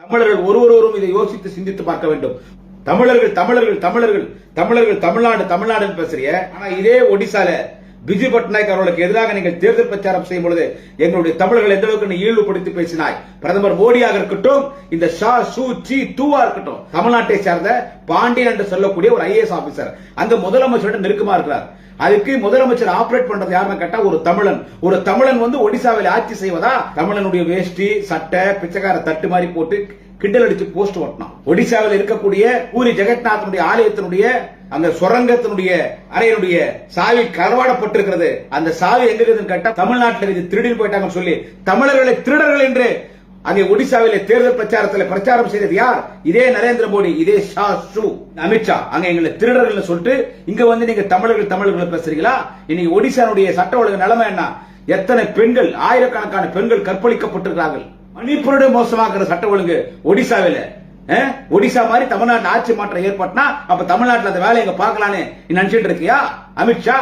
தமிழர்கள் ஒருவரும் இதை யோசித்து சிந்தித்து பார்க்க வேண்டும். தமிழர்கள் தமிழர்கள் தமிழர்கள் தமிழர்கள் தமிழ்நாடு தமிழ்நாடு பேசுறிய. ஆனா இதே ஒடிசால பிஜு பட்நாயக் அவர்களுக்கு எதிராக நீங்கள் தேர்தல் பிரச்சாரம் செய்யும் பொழுது எங்களுடைய தமிழர்கள் எந்த அளவுக்கு நீ பேசினாய்? பிரதமர் மோடியாக இருக்கட்டும் இந்த ஷா சு சி தூவா இருக்கட்டும் தமிழ்நாட்டை சேர்ந்த பாண்டியன் என்று சொல்லக்கூடிய ஒரு ஐஏஎஸ் ஆபீசர் அங்க முதலமைச்சருடன் நெருக்கமா இருக்கிறார். அதுக்கு முதலமைச்சர் ஆபரேட் பண்றது யாருன்னு கேட்டா ஒரு தமிழன். ஒரு தமிழன் வந்து ஒடிசாவில் ஆட்சி செய்வதா? தமிழனுடைய வேஷ்டி சட்டை பிச்சைக்கார தட்டு மாதிரி போட்டு கிண்டல் அடிச்சு போஸ்ட் ஓட்டினான். ஒடிசாவில் இருக்கக்கூடிய பூரி ஜெகநாதனுடைய ஆலயத்தினுடைய அந்த சுரங்கத்தினுடைய அறையினுடைய சாவி களவாடப்பட்டிருக்கிறது அந்த சாவி எங்க இருக்குதுன்னு கேட்டா தமிழ்நாட்டில் இது திருடி போயிட்டாங்கன்னு சொல்லி தமிழர்களை திருடர்கள் என்று அங்கே ஒடிசாவிலே தேர்தல் பிரச்சாரத்தில் பிரச்சாரம் செய்தது யார்? இதே நரேந்திர மோடி இதே ஷா ஷூ அமித்ஷா அங்க எங்களை திருடர்கள் சொல்லிட்டு இங்க வந்து நீங்க தமிழர்கள் தமிழர்கள் பேசுறீங்களா? இன்னைக்கு ஒடிசாவுடைய சட்ட ஒழுங்கு நிலைமை என்ன? எத்தனை பெண்கள் ஆயிரக்கணக்கான பெண்கள் கற்பழிக்கப்பட்டிருக்கிறார்கள். மணிப்பூரோட மோசமாக்குற சட்ட ஒழுங்கு ஒடிசாவில. ஒடிசா மாதிரி தமிழ்நாட்டில் ஆட்சி மாற்றம் ஏற்பட்டா அப்ப தமிழ்நாட்டில் அந்த வேலையை பார்க்கலான்னு நீ நினைச்சிட்டு இருக்கியா? அமித்ஷா?